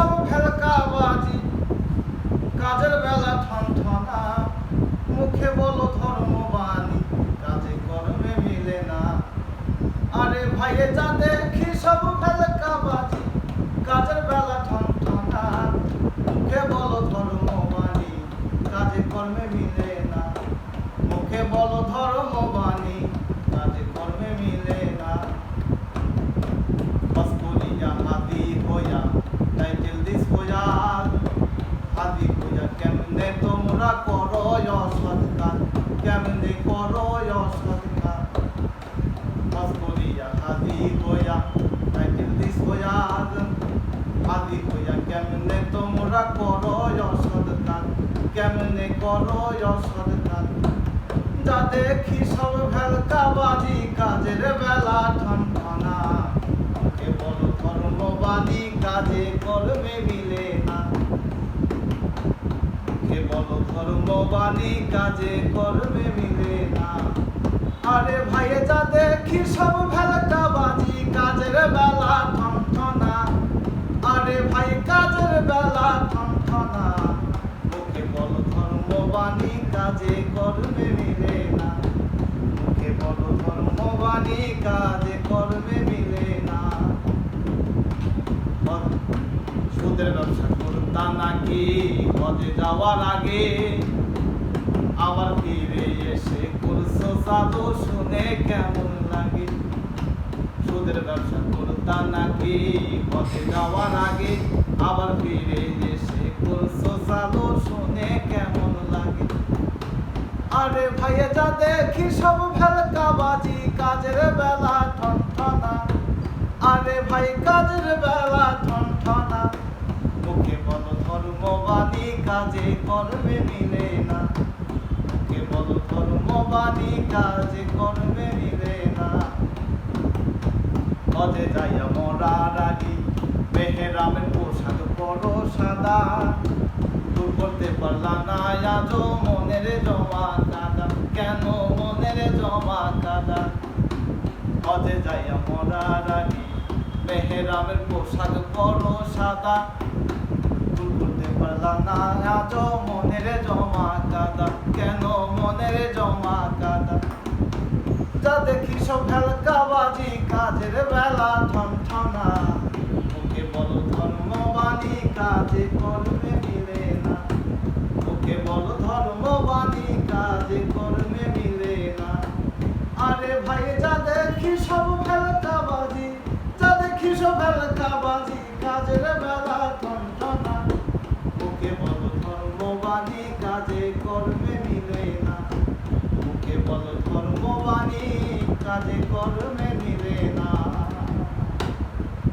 সব কাজের বেলা মুখে বলো কাজে কর্মে মিলে না। আরে ভাইয়ে, যা দেখি সব ভেলকাবাজি, কাজের বেলা ঠন ঠনা মুখে বলো ধর্মবাণী, কাজে কর্মে মিলে না মুখে বলো ধর্মবাণী কাজে কর্মে মিলে না Pasculia, হাদি হইয়া টাইটেল দিস হইয়া হাদি হইয়া কেমনে তোমরা করো সৎকার কেমনে করো সৎকার Pasculia, হাদি হইয়া টাইটেল দিস হইয়া হাদি হইয়া কেমনে তোমরা করো সৎকার কেমনে করো সৎকার যা দেখি সব ভেলকাবাজি কাজের বেলা ঠন ঠনা বলো ধর্মবাদী কাজে কর্মে মিলে না। মুখে বলো ধর্মবাদী কাজে কর্মে মিলে না। আরে ভাইয়ে যা দেখি সব ভেলকাবাজি কাজের বেলা ঠন ঠনা আরে ভাই, কাজের বেলা ঠন ঠনা মুখে বলো ধর্মবাণী কাজে কর্মে মিলে না। মুখে বলো ধর্মবাণী কাজে কর্মে মিলে না। সুদের ব্যবসা করতা নাকি? পদে যাওয়ার আগে আবার ফিরে এসে করছ সাধু শুনে কেমন লাগে? সুদের ব্যবসা করতা নাকি? পথে যাওয়ার আগে আবার ফিরে এসে করছ চালু শুনে কেমন লাগে? আরে ভাইয়া, যা দেখি সব ভেলকাবাজি, কাজের বেলা ঠন ঠনা আরে ভাই, কাজের বেলা ঠন ঠনা মুখে বলো ধর্মবাণী কাজে কর্মে মিলে না। মুখে বলো ধর্মবাণী কাজে কর্মে মিলে না। পদে যাইয়া মরার আগে মেহেরামের পোশাক বড় সাদা। দূর করতে পারলা না, আজও মনের জমা কাদা। কেন মনের জমা কাদা? পদে যাইয়া মরার আগে মেহেরামের পোশাক বড় সাদা। পারলা না মনের জমা কাদা কেন মনের জমা কাদা যা দেখি সব ভেলকাবাজি, কাজের বেলা ঠন ঠনা বলো ধর্মবাণী, কাজে কর্মে মিলে না। মুখে বলো ধর্মবাণী, কাজে কর্মে মিলে না। আরে ভাই, যা দেখি সব মুখে কাজে কর্মে